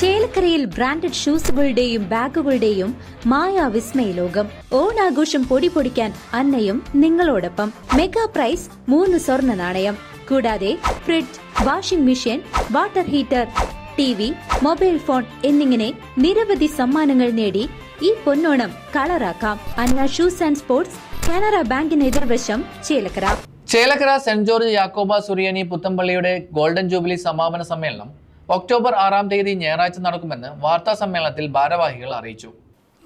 ചേലക്കരയിൽ ബ്രാൻഡഡ് ഷൂസുകളുടെയും ബാഗുകളുടെയും മായ വിസ്മയ ലോകം. ഓണാഘോഷം പൊടി പൊടിക്കാൻ അന്നയും നിങ്ങളോടൊപ്പം. മെഗാ പ്രൈസ് മൂന്ന് സ്വർണ നാണയം. കൂടാതെ fridge washing machine water heater T V mobile phone എന്നിങ്ങനെ നിരവധി സമ്മാനങ്ങൾ നേടി ഈ പൊന്നോണം കളറാക്കാം. Anna shoes and sports Canara ബാങ്കിന് എതിർവശം ചേലക്കര. ചേലക്കര സെന്റ് ജോർജ് യാക്കോബ സുറിയനി പുത്തമ്പള്ളിയുടെ ഗോൾഡൻ ജൂബിലി സമാപന സമ്മേളനം ഒക്ടോബർ ആറാം തീയതി ഞായറാഴ്ച നടക്കുമെന്ന് വാർത്താ സമ്മേളനത്തിൽ ഭാരവാഹികൾ അറിയിച്ചു.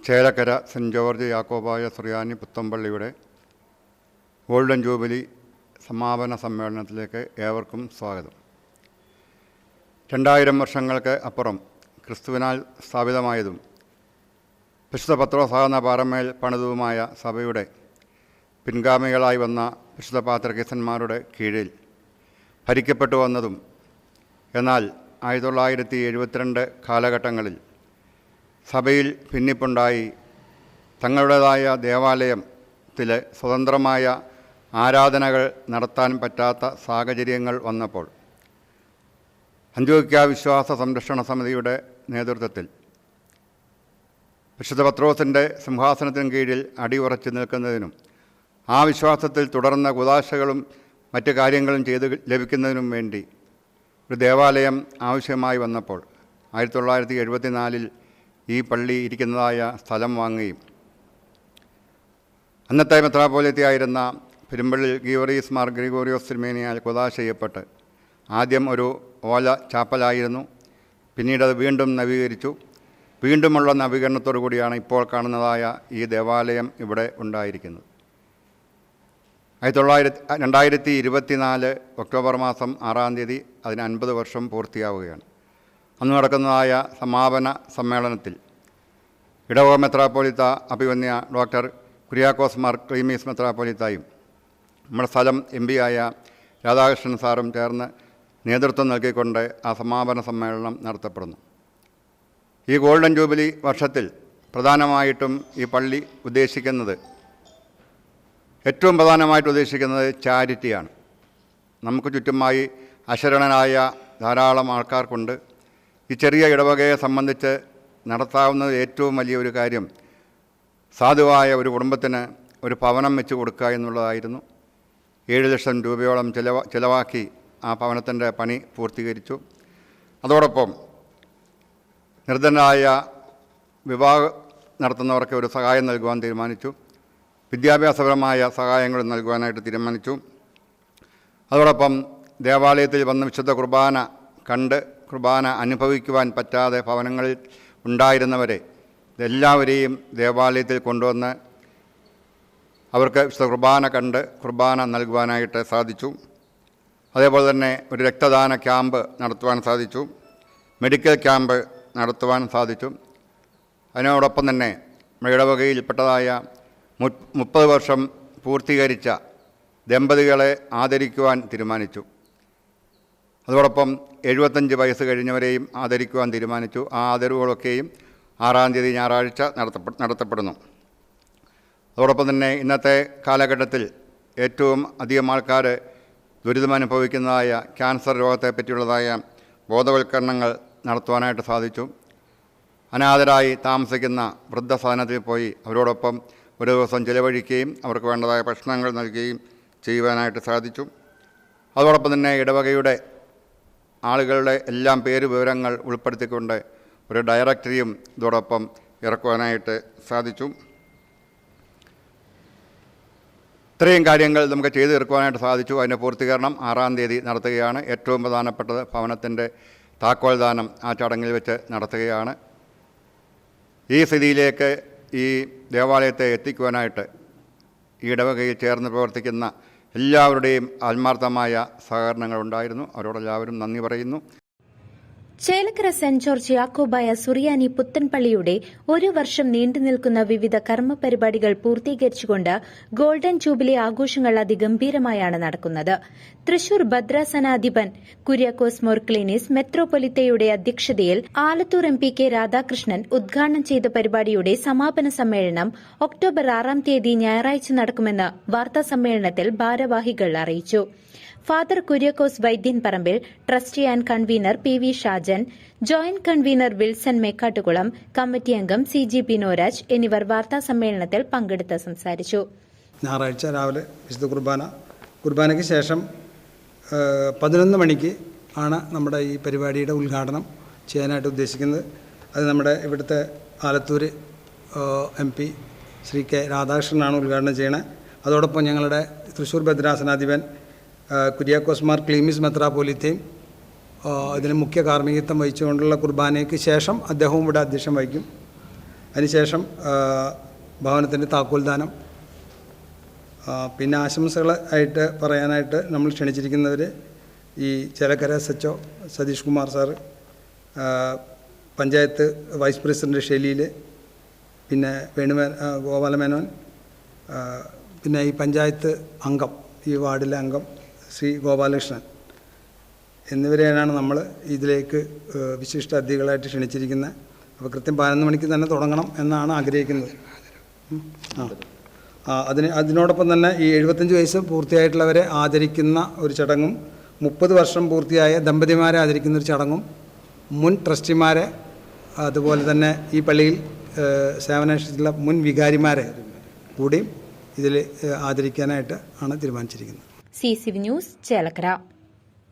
ചേലക്കര സെന്റ് ജോർജ് യാക്കോബായ സുറിയാനി പുത്തമ്പള്ളിയുടെ ഗോൾഡൻ ജൂബിലി സമാപന സമ്മേളനത്തിലേക്ക് ഏവർക്കും സ്വാഗതം. രണ്ടായിരം വർഷങ്ങൾക്ക് അപ്പുറം ക്രിസ്തുവിനാൽ സ്ഥാപിതമായതും വിശുദ്ധ പത്രോസാധന പാറമേൽ പണിതുമായ സഭയുടെ പിൻഗാമികളായി വന്ന വിശുദ്ധ പാത്രകേസന്മാരുടെ കീഴിൽ ഭരിക്കപ്പെട്ടു വന്നതും എന്നാൽ ആയിരത്തി തൊള്ളായിരത്തി എഴുപത്തിരണ്ട് കാലഘട്ടങ്ങളിൽ സഭയിൽ ഭിന്നിപ്പുണ്ടായി തങ്ങളുടേതായ ദേവാലയത്തിൽ സ്വതന്ത്രമായ ആരാധനകൾ നടത്താൻ പറ്റാത്ത സാഹചര്യങ്ങൾ വന്നപ്പോൾ അന്ത്യോക്യ വിശ്വാസ സംരക്ഷണ സമിതിയുടെ നേതൃത്വത്തിൽ വിശുദ്ധ പത്രോസിന്റെ സിംഹാസനത്തിന് കീഴിൽ അടിയുറച്ച് നിൽക്കുന്നതിനും ആ വിശ്വാസത്തിൽ തുടർന്ന കുതാശകളും മറ്റു കാര്യങ്ങളും ചെയ്ത് ലഭിക്കുന്നതിനും വേണ്ടി ഒരു ദേവാലയം ആവശ്യമായി വന്നപ്പോൾ ആയിരത്തി തൊള്ളായിരത്തി എഴുപത്തിനാലിൽ ഈ പള്ളി ഇരിക്കുന്നതായ സ്ഥലം വാങ്ങുകയും അന്നത്തെ മെത്രാപോലിത്തിയായിരുന്ന പെരുമ്പള്ളി ഗീവറീസ് മാർ ഗ്രിഗോറിയോസ് തിരുമേനിയാൽ കൊതാ ചെയ്യപ്പെട്ട് ആദ്യം ഒരു ഓല ചാപ്പലായിരുന്നു പിന്നീട് അത് വീണ്ടും നവീകരിച്ചു. വീണ്ടുമുള്ള നവീകരണത്തോടു കൂടിയാണ് ഇപ്പോൾ കാണുന്നതായ ഈ ദേവാലയം ഇവിടെ ഉണ്ടായിരിക്കുന്നത്. ആയിരത്തി തൊള്ളായിരത്തി രണ്ടായിരത്തി ഇരുപത്തിനാല് ഒക്ടോബർ മാസം ആറാം തീയതി അതിന് അൻപത് വർഷം പൂർത്തിയാവുകയാണ്. അന്ന് നടക്കുന്നതായ സമാപന സമ്മേളനത്തിൽ ഇടവക മെത്രാപ്പോലിത്ത അഭിവന്യ ഡോക്ടർ കുര്യാക്കോസ് മാർ ക്ലീമീസ് മെത്രാപ്പോലിത്തായും നമ്മുടെ സ്ഥലം എം പി ആയ രാധാകൃഷ്ണൻ സാറും ചേർന്ന് നേതൃത്വം നൽകിക്കൊണ്ട് ആ സമാപന സമ്മേളനം നടത്തപ്പെടുന്നു. ഈ ഗോൾഡൻ ജൂബിലി വർഷത്തിൽ പ്രധാനമായിട്ടും ഈ പള്ളി ഉദ്ദേശിക്കുന്നത് ഏറ്റവും പ്രധാനമായിട്ട് ഉദ്ദേശിക്കുന്നത് ചാരിറ്റിയാണ്. നമുക്ക് ചുറ്റുമായി അശരണനായ ധാരാളം ആൾക്കാർക്കുണ്ട്. ഈ ചെറിയ ഇടവകയെ സംബന്ധിച്ച് നടത്താവുന്നത് ഏറ്റവും വലിയ ഒരു കാര്യം സാധുവായ ഒരു കുടുംബത്തിന് ഒരു ഭവനം വെച്ച് കൊടുക്കുക എന്നുള്ളതായിരുന്നു. ഏഴ് ലക്ഷം രൂപയോളം ചിലവ ചിലവാക്കി ആ ഭവനത്തിന്റെ പണി പൂർത്തീകരിച്ചു. അതോടൊപ്പം നിർധനരായ വിവാഹം നടത്തുന്നവർക്ക് ഒരു സഹായം നൽകുവാൻ തീരുമാനിച്ചു. വിദ്യാഭ്യാസപരമായ സഹായങ്ങൾ നൽകുവാനായിട്ട് തീരുമാനിച്ചു. അതോടൊപ്പം ദേവാലയത്തിൽ വന്ന വിശുദ്ധ കുർബാന കണ്ട് കുർബാന അനുഭവിക്കുവാൻ പറ്റാതെ ഭവനങ്ങളിൽ ഉണ്ടായിരുന്നവരെ എല്ലാവരെയും ദേവാലയത്തിൽ കൊണ്ടുവന്ന് അവർക്ക് വിശുദ്ധ കുർബാന കണ്ട് കുർബാന നൽകുവാനായിട്ട് സാധിച്ചു. അതേപോലെ തന്നെ ഒരു രക്തദാന ക്യാമ്പ് നടത്തുവാൻ സാധിച്ചു. മെഡിക്കൽ ക്യാമ്പ് നടത്തുവാൻ സാധിച്ചു. അതിനോടൊപ്പം തന്നെ ഇടവകയിൽപ്പെട്ടതായ മുപ്പത് വർഷം പൂർത്തീകരിച്ച ദമ്പതികളെ ആദരിക്കുവാൻ തീരുമാനിച്ചു. അതോടൊപ്പം എഴുപത്തഞ്ച് വയസ്സ് കഴിഞ്ഞവരെയും ആദരിക്കുവാൻ തീരുമാനിച്ചു. ആ ആദരവുകളൊക്കെയും ആറാം തീയതി ഞായറാഴ്ച നടത്തപ്പെ നടത്തപ്പെടുന്നു. അതോടൊപ്പം തന്നെ ഇന്നത്തെ കാലഘട്ടത്തിൽ ഏറ്റവും അധികം ആൾക്കാർ ദുരിതമനുഭവിക്കുന്നതായ ക്യാൻസർ രോഗത്തെ പറ്റിയുള്ളതായ ബോധവൽക്കരണങ്ങൾ നടത്തുവാനായിട്ട് സാധിച്ചു. അനാഥരായി താമസിക്കുന്ന വൃദ്ധസദനത്തിൽ പോയി അവരോടൊപ്പം ഒരു ദിവസം ചിലവഴിക്കുകയും അവർക്ക് വേണ്ടതായ ഭക്ഷണങ്ങൾ നൽകുകയും ചെയ്യുവാനായിട്ട് സാധിച്ചു. അതോടൊപ്പം തന്നെ ഇടവകയുടെ ആളുകളുടെ എല്ലാം പേര് വിവരങ്ങൾ ഉൾപ്പെടുത്തിക്കൊണ്ട് ഒരു ഡയറക്ടറിയും ഇതോടൊപ്പം ഇറക്കുവാനായിട്ട് സാധിച്ചു. ഇത്രയും കാര്യങ്ങൾ നമുക്ക് ചെയ്തു തീർക്കുവാനായിട്ട് സാധിച്ചു. അതിന്റെ പൂർത്തീകരണം ആറാം തീയതി നടത്തുകയാണ്. ഏറ്റവും പ്രധാനപ്പെട്ടത് ഭവനത്തിന്റെ താക്കോൽദാനം ആ ചടങ്ങിൽ വെച്ച് നടത്തുകയാണ്. ഈ സ്ഥിതിയിലേക്ക് ഈ ദേവാലയത്തെ എത്തിക്കുവാനായിട്ട് ഈ ഇടവകയിൽ ചേർന്ന് പ്രവർത്തിക്കുന്ന എല്ലാവരുടെയും ആത്മാർത്ഥമായ സഹകരണങ്ങൾ ഉണ്ടായിരുന്നു അവരോടെല്ലാവരും നന്ദി പറയുന്നു. ചേലക്കര സെന്റ് ജോർജ് യാക്കോബായ സുറിയാനി പുത്തൻപള്ളിയുടെ ഒരു വർഷം നീണ്ടുനിൽക്കുന്ന വിവിധ കർമ്മ പരിപാടികൾ പൂർത്തീകരിച്ചുകൊണ്ട് ഗോൾഡൻ ജൂബിലി ആഘോഷങ്ങൾ അതിഗംഭീരമായാണ് നടക്കുന്നത്. തൃശൂർ ഭദ്രാസനാധിപൻ കുര്യാക്കോസ് മോർക്ലിനിസ് മെത്രോപൊലിത്തയുടെ അധ്യക്ഷതയിൽ Alathur M P K Radhakrishnan ഉദ്ഘാടനം ചെയ്ത പരിപാടിയുടെ സമാപന സമ്മേളനം ഒക്ടോബർ ആറാം തീയതി ഞായറാഴ്ച നടക്കുമെന്ന് വാർത്താ സമ്മേളനത്തിൽ ഭാരവാഹികൾ അറിയിച്ചു. Father Kuriakose Vaidyanparambil trustee and convener P V Shajan joint convener Wilson Mekkattukulam committee അംഗം സി ജി പി നോരാജ് എന്നിവർ വാർത്താ സമ്മേളനത്തിൽ പങ്കെടുത്ത് സംസാരിച്ചു. ഞായറാഴ്ച രാവിലെ വിശുദ്ധ കുർബാന. കുർബാനയ്ക്ക് ശേഷം പതിനൊന്ന് മണിക്ക് ആണ് നമ്മുടെ ഈ പരിപാടിയുടെ ഉദ്ഘാടനം ചെയ്യാനായിട്ട് ഉദ്ദേശിക്കുന്നത്. അത് നമ്മുടെ ഇവിടുത്തെ Alathur M P Shri K രാധാകൃഷ്ണനാണ് ഉദ്ഘാടനം ചെയ്യണത് അതോടൊപ്പം ഞങ്ങളുടെ തൃശ്ശൂർ ഭദ്രാസനാധിപൻ കുര്യാക്കോസ് മാർ ക്ലീമിസ് മെത്രാപോലിത്തയും ഇതിന് മുഖ്യ കാർമ്മികത്വം വഹിച്ചുകൊണ്ടുള്ള കുർബാനയ്ക്ക് ശേഷം അദ്ദേഹവും ഇവിടെ അധ്യക്ഷം വഹിക്കും. അതിനുശേഷം ഭവനത്തിന്റെ താക്കോൽദാനം. പിന്നെ ആശംസകൾ ആയിട്ട് പറയാനായിട്ട് നമ്മൾ ക്ഷണിച്ചിരിക്കുന്നവർ ഈ Chelakkara S H Satheesh Kumar sir panchayat vice president Shelil പിന്നെ വേണുമേ ഗോപാലമേനോൻ പിന്നെ ഈ പഞ്ചായത്ത് അംഗം ഈ വാർഡിലെ അംഗം ശ്രീ ഗോപാലകൃഷ്ണൻ എന്നിവരെയാണ് നമ്മൾ ഇതിലേക്ക് വിശിഷ്ട അതിഥികളായിട്ട് ക്ഷണിച്ചിരിക്കുന്നത് അപ്പോൾ കൃത്യം പതിനൊന്ന് മണിക്ക് തന്നെ തുടങ്ങണം എന്നാണ് ആഗ്രഹിക്കുന്നത്. ആ. അതിന് അതിനോടൊപ്പം തന്നെ ഈ എഴുപത്തഞ്ച് വയസ്സ് പൂർത്തിയായിട്ടുള്ളവരെ ആദരിക്കുന്ന ഒരു ചടങ്ങും മുപ്പത് വർഷം പൂർത്തിയായ ദമ്പതിമാരെ ആദരിക്കുന്ന ഒരു ചടങ്ങും മുൻ ട്രസ്റ്റിമാരെ അതുപോലെ തന്നെ ഈ പള്ളിയിൽ ഏഹ്, സേവനമനുഷ്ഠിച്ചിട്ടുള്ള മുൻ വികാരിമാരെ കൂടിയും ഇതിൽ ആദരിക്കാനായിട്ട് ആണ് തീരുമാനിച്ചിരിക്കുന്നത്. C C news Chelakkara